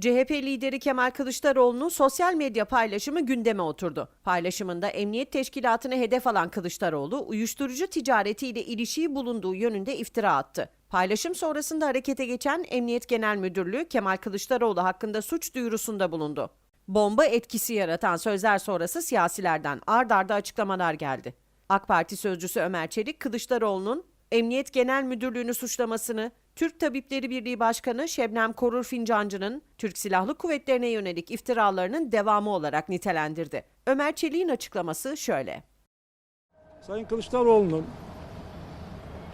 CHP lideri Kemal Kılıçdaroğlu'nun sosyal medya paylaşımı gündeme oturdu. Paylaşımında emniyet teşkilatını hedef alan Kılıçdaroğlu, uyuşturucu ticaretiyle ilişiği bulunduğu yönünde iftira attı. Paylaşım sonrasında harekete geçen Emniyet Genel Müdürlüğü Kemal Kılıçdaroğlu hakkında suç duyurusunda bulundu. Bomba etkisi yaratan sözler sonrası siyasilerden ard arda açıklamalar geldi. AK Parti sözcüsü Ömer Çelik, Kılıçdaroğlu'nun Emniyet Genel Müdürlüğü'nü suçlamasını, Türk Tabipleri Birliği Başkanı Şebnem Korur Fincancı'nın Türk Silahlı Kuvvetlerine yönelik iftiralarının devamı olarak nitelendirdi. Ömer Çelik'in açıklaması şöyle. Sayın Kılıçdaroğlu'nun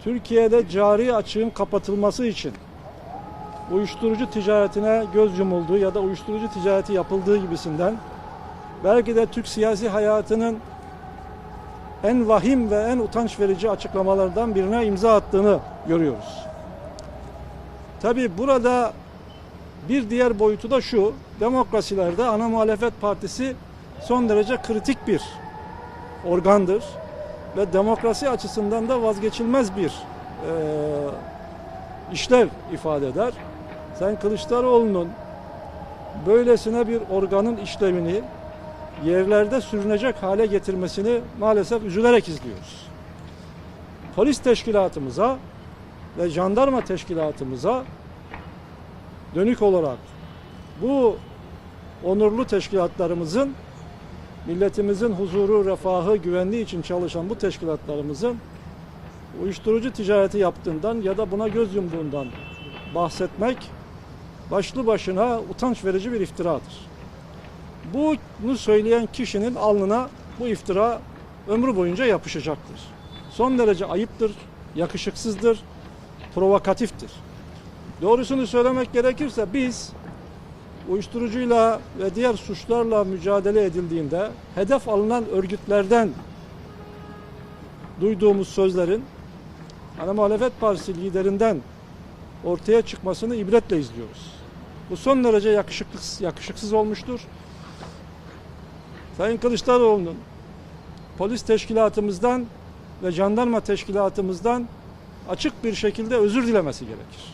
Türkiye'de cari açığın kapatılması için uyuşturucu ticaretine göz yumulduğu ya da uyuşturucu ticareti yapıldığı gibisinden belki de Türk siyasi hayatının en vahim ve en utanç verici açıklamalardan birine imza attığını görüyoruz. Tabi burada bir diğer boyutu da şu, demokrasilerde ana muhalefet partisi son derece kritik bir organdır ve demokrasi açısından da vazgeçilmez bir e, işlev ifade eder. Sen Kılıçdaroğlu'nun böylesine bir organın işlevini yerlerde sürünecek hale getirmesini maalesef üzülerek izliyoruz. Polis teşkilatımıza ve jandarma teşkilatımıza dönük olarak bu onurlu teşkilatlarımızın milletimizin huzuru, refahı, güvenliği için çalışan bu teşkilatlarımızın uyuşturucu ticareti yaptığından ya da buna göz yumduğundan bahsetmek başlı başına utanç verici bir iftiradır. Bunu söyleyen kişinin alnına bu iftira ömrü boyunca yapışacaktır. Son derece ayıptır, yakışıksızdır, provokatiftir. Doğrusunu söylemek gerekirse biz uyuşturucuyla ve diğer suçlarla mücadele edildiğinde hedef alınan örgütlerden duyduğumuz sözlerin ana muhalefet partisi liderinden ortaya çıkmasını ibretle izliyoruz. Bu son derece yakışıksız, yakışıksız olmuştur. Sayın Kılıçdaroğlu'nun polis teşkilatımızdan ve jandarma teşkilatımızdan açık bir şekilde özür dilemesi gerekir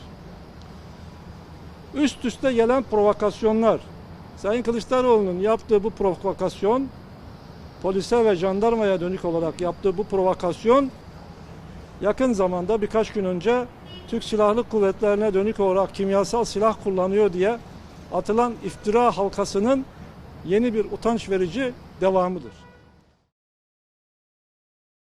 üst üste gelen provokasyonlar. Sayın Kılıçdaroğlu'nun yaptığı bu provokasyon, polise ve jandarmaya dönük olarak yaptığı bu provokasyon, yakın zamanda birkaç gün önce Türk Silahlı Kuvvetlerine dönük olarak kimyasal silah kullanıyor diye atılan iftira halkasının yeni bir utanç verici devamıdır.